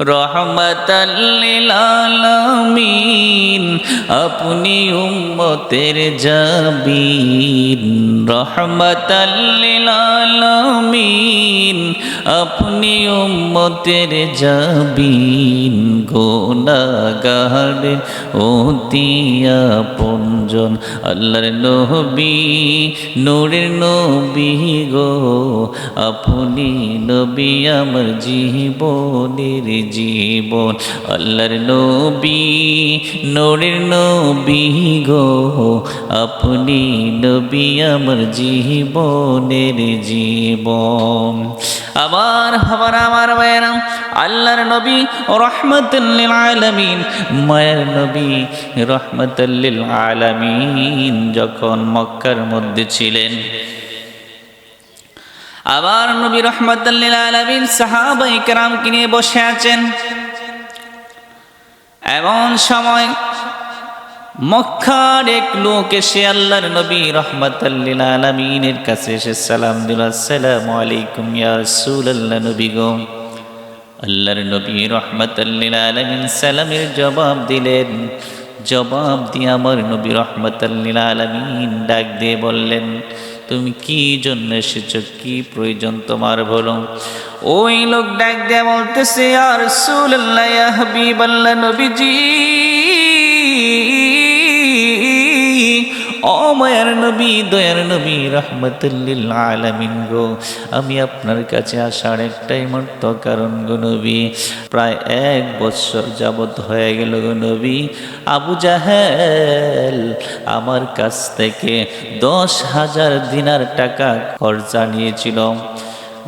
রহমতাল্লিলালামিন আপনি উম্মতের জাবিন। রহমতাল্লিলালামিন আপনি উম্মতের জাবিন। গোনাগার অতিয়া পঞ্জন আল্লাহর নবী, নূরের নবী গো। আপনি নবী আমার জীবনের জীবন। আল্লাহর নবী, নূরের নবী গো। আপনি নবী আমার জীবনের জীবন। আবার আবার আমার ভাইরাম আল্লাহর নবী রহমতুল্লিল আলামিন। মায়ের নবী রহমতুল্লিল আলামিন যখন মক্কার মধ্যে ছিলেন আবার নবী রহমতুল্লিল আলমিন সাহাবাই কেরামকে বসে আছেন। এমন সময় মক্কার এক লোক এসে আল্লাহর নবী রহমতুল্লিল আলমিনের কাছে এসে সালাম দিল, আসসালামু আলাইকুম ইয়া রাসূলুল্লাহ নবী গো। আল্লাহর নবী রহমতুল্লিল আলমিন সালামের জবাব দিলেন। জবাব দিয়ে আমার নবী রহমতুল্লিল আলমিন ডাক দিয়ে বললেন তুমি কি জন্য এসেছ? কি প্রয়োজন তোমার বলো। ওই লোক ডাক দিয়ে বলতেছে আর সুল্লাহ হাবিব নবীজি। ও মায়ার নবী, দয়ার নবী, রহমতুল্লিল আলামিন গো। আমি আপনার কাছে আসার একটাই মাত্র কারণ গো নবী, প্রায় এক বছর যাবৎ হয়ে গেল গো নবী। আবু জাহেল আমার কাছ থেকে দশ হাজার দিনার টাকা খরচা নিয়েছিল।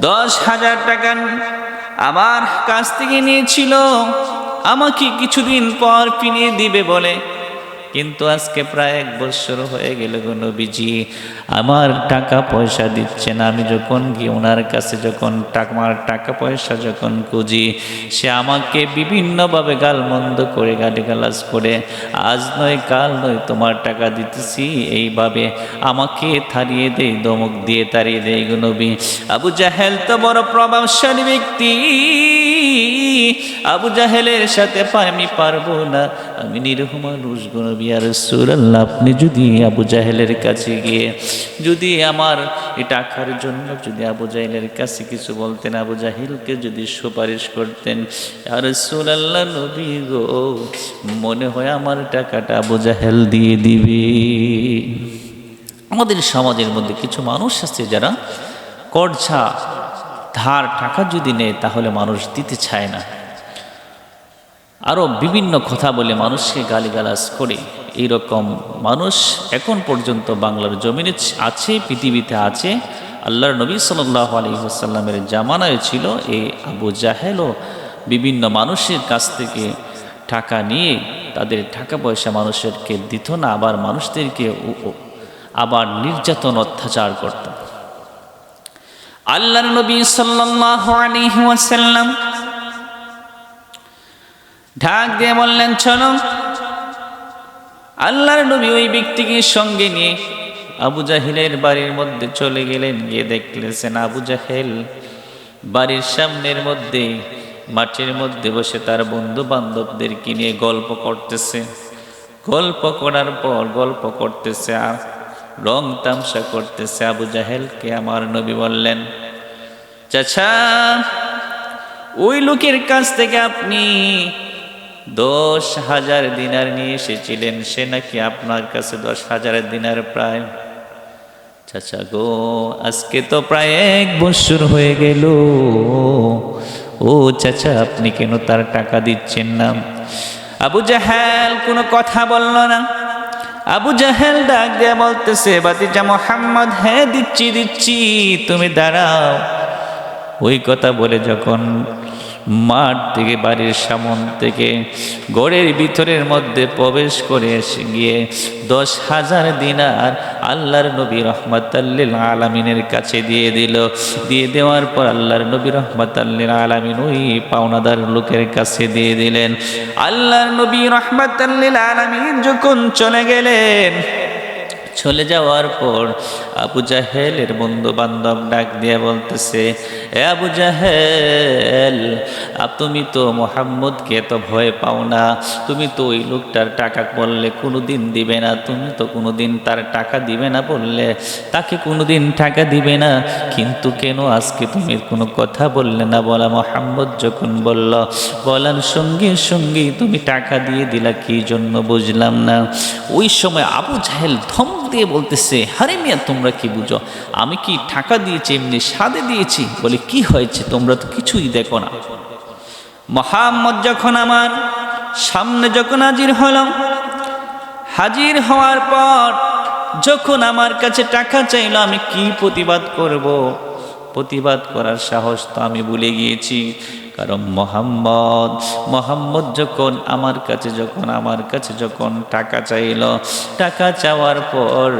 দশ হাজার টাকা আমার কাছ থেকে নিয়েছিল। আমাকে কিছুদিন পর ফিরিয়ে দিবে বলে কিন্তু আজকে প্রায় এক বছর হয়ে গেল গো নবীজি। আমার টাকা পয়সা দিচ্ছে না। আমি যখন গিয়ে ওনার কাছে যখন টাকার টাকা পয়সা যখন খুঁজি, সে আমাকে বিভিন্নভাবে গালমন্দ করে গালি গালাজ করে, আজ নয়, কাল নয় তোমার টাকা দিতেছি। এইভাবে আমাকে থারিয়ে দেয়, দমক দিয়ে তাড়িয়ে দেয় গো নবী। আবু জাহেল তো বড় প্রভাবশালী ব্যক্তি। আবু জাহেলের সাথে আমি পারব না। আমি নিরহ মানুষ সুরাল্লাহ আপনি যদি আবু জাহেলের কাছে গিয়ে, যদি আমার টাকার জন্য যদি আবু জাহেলের কাছে কিছু বলতেন, আবু জাহিলকে যদি সুপারিশ করতেন আর সুরাল্লাহ নবী গো, মনে হয় আমার টাকাটা আবু জাহেল দিয়ে দিবে। আমাদের সমাজের মধ্যে কিছু মানুষ আছে যারা কর্ঝা ধার টাকা যদি নেয়, তাহলে মানুষ দিতে চায় না। আরও বিভিন্ন কথা বলে মানুষকে গালিগালাজ করে। এইরকম মানুষ এখন পর্যন্ত বাংলার জমিনে আছে, পৃথিবীতে আছে। আল্লাহর নবী সাল্লাহ আলহিহাসাল্লামের জামানায় ছিল এই আবু জাহেলও বিভিন্ন মানুষের কাছ থেকে টাকা নিয়ে তাদের টাকা পয়সা মানুষেরকে দিত না, আবার মানুষদেরকে আবার নির্যাতন, অত্যাচার করত। আল্লাহর নবী ওয়াসাল্লাম ঢাক দিয়ে বললেন, চলো। আল্লাহর নবী ওই ব্যক্তিকে সঙ্গে নিয়ে আবু জাহিলের বাড়ির মধ্যে চলে গেলেন। গিয়ে দেখলেছেন আবু জাহেল বাড়ির সামনের মধ্যে, মাঠের মধ্যে বসে তার বন্ধু বান্ধবদেরকে নিয়ে গল্প করতেছে। গল্প করার পর গল্প করতেছে আর রং তামসা করতেছে আবু জাহেলকে আমার নবী বললেন, চাচা, ওই লোকের কাছ থেকে আপনি দশ হাজার দিনার নিয়ে এসেছিলেন, সে নাকি আপনার কাছে দশ হাজার দিনার প্রায়? চাচা গো, আজকে তো প্রায় এক বছর হয়ে গেল। ও চাচা, আপনি কেন তার টাকা দিচ্ছেন না? আবু জাহেল কোনো কথা বলল না। আবু জাহেল ডাক দিয়া বলতেছে বাতিজা মোহাম্মদ হ্যাঁ দিচ্ছি দিচ্ছি, তুমি দাঁড়াও। ওই কথা বলে যখন মাঠ থেকে বাড়ির সামন থেকে গড়ের ভিতরের মধ্যে প্রবেশ করে এসে গিয়ে দশ হাজার দিনার আল্লাহর নবী রহমতাল্লিল আলমিনের কাছে দিয়ে দিল। দিয়ে দেওয়ার পর আল্লাহর নবী রহমতাল্লিল আলমিন ওই পাওনাদার লোকের কাছে দিয়ে দিলেন। আল্লাহর নবী রহমতাল্লিল আলমিন যখন চলে গেলেন চলে যাওয়ার পর আবু জাহেলের বন্ধু বান্ধব ডাক দিয়ে বলতেছে, এ আবু জাহেল তুমি তো মোহাম্মদকে এত ভয় পাও না। তুমি তো ওই লোকটার টাকা বললে কোনো দিন দিবে না। তুমি তো কোনো দিন তার টাকা দিবে না বললে তাকে কোনো দিন টাকা দিবে না। কিন্তু কেন আজকে তুমি কোনো কথা বললে না? বলা মোহাম্মদ যখন বলল, বলার সঙ্গে সঙ্গে তুমি টাকা দিয়ে দিলা, কি জন্য বুঝলাম না? ওই সময় আবু জাহেল ধম দিয়ে বলতেছে, হারে মিয়া, তোমরা কি বুঝো? আমি কি টাকা দিয়েছি, এমনি সাদে দিয়েছি? বলে, কি হয়েছে? তোমরা তো কিছুই দেখো না। মোহাম্মদ যখন আমার সামনে যখন হাজির হলাম, হাজির হওয়ার পর যখন আমার কাছে টাকা চাইলো, আমি কি প্রতিবাদ করব? প্রতিবাদ করার সাহস তো আমি ভুলে গিয়েছি। কারণ মোহাম্মদ মোহাম্মদ যখন আমার কাছে, যখন আমার কাছে যখন টাকা চাইল, টাকা চাওয়ার পর,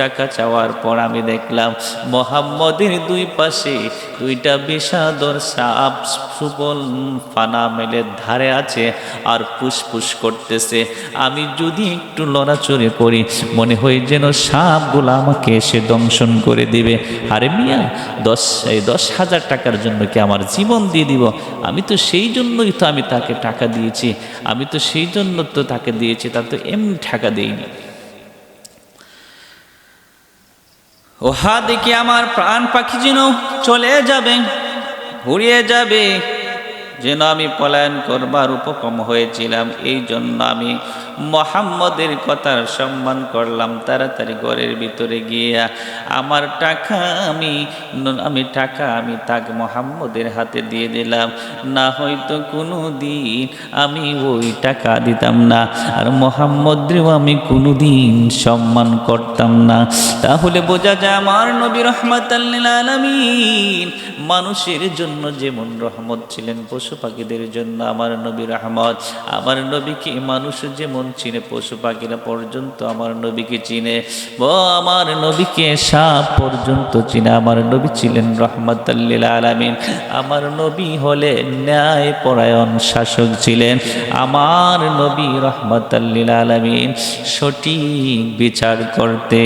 টাকা চাওয়ার পর আমি দেখলাম মোহাম্মদের দুই পাশে দুইটা বিষাদর সাপ সুবল ফানা মেলের ধারে আছে আর ফুসফুস করতেছে। আমি যদি একটু লড়াচড়ে করি, মনে হয় যেন সাপগুলো আমাকে এসে দংশন করে দিবে। আরে মিয়া, দশ, এই দশ হাজার টাকার জন্য কি আমার জীবন দিয়ে দিব? আমি তো সেই জন্যই তো আমি তাকে টাকা দিয়েছি, আমি তো সেই জন্য তো তাকে দিয়েছি, তার তো এমনি টাকা দিইনি। ওহা দেখি আমার প্রাণ পাখি যেন চলে যাবে ঘুরিয়ে যাবে। যেন আমি পলায়ন করবার উপক্রম হয়েছিলাম, এই জন্য আমি মোহাম্মদের কথার সম্মান করলাম। তাড়াতাড়ি ঘরের ভিতরে গিয়া আমার টাকা আমি আমি টাকা আমি তাকে মোহাম্মদের হাতে দিয়ে দিলাম। না হয়তো কোনো দিন আমি ওই টাকা দিতাম না, আর মোহাম্মদেরও আমি কোনো দিন সম্মান করতাম না। তাহলে বোঝা যায় আমার নবী রহমত আলমিন মানুষের জন্য যেমন রহমত ছিলেন পশু পাখিদের জন্য আমার নবী রহমত, আমার নবীকে মানুষ যেমন চিনে, পশু পাখিরা পর্যন্ত আমার নবীকে চিনে। ও আমার নবীকে সাপ পর্যন্ত চিনে, আমার নবী ছিলেন রহমত আলমিন। আমার নবী হলে ন্যায় পরায়ণ শাসক ছিলেন, আমার নবী রহমত আলমিন। সঠিক বিচার করতে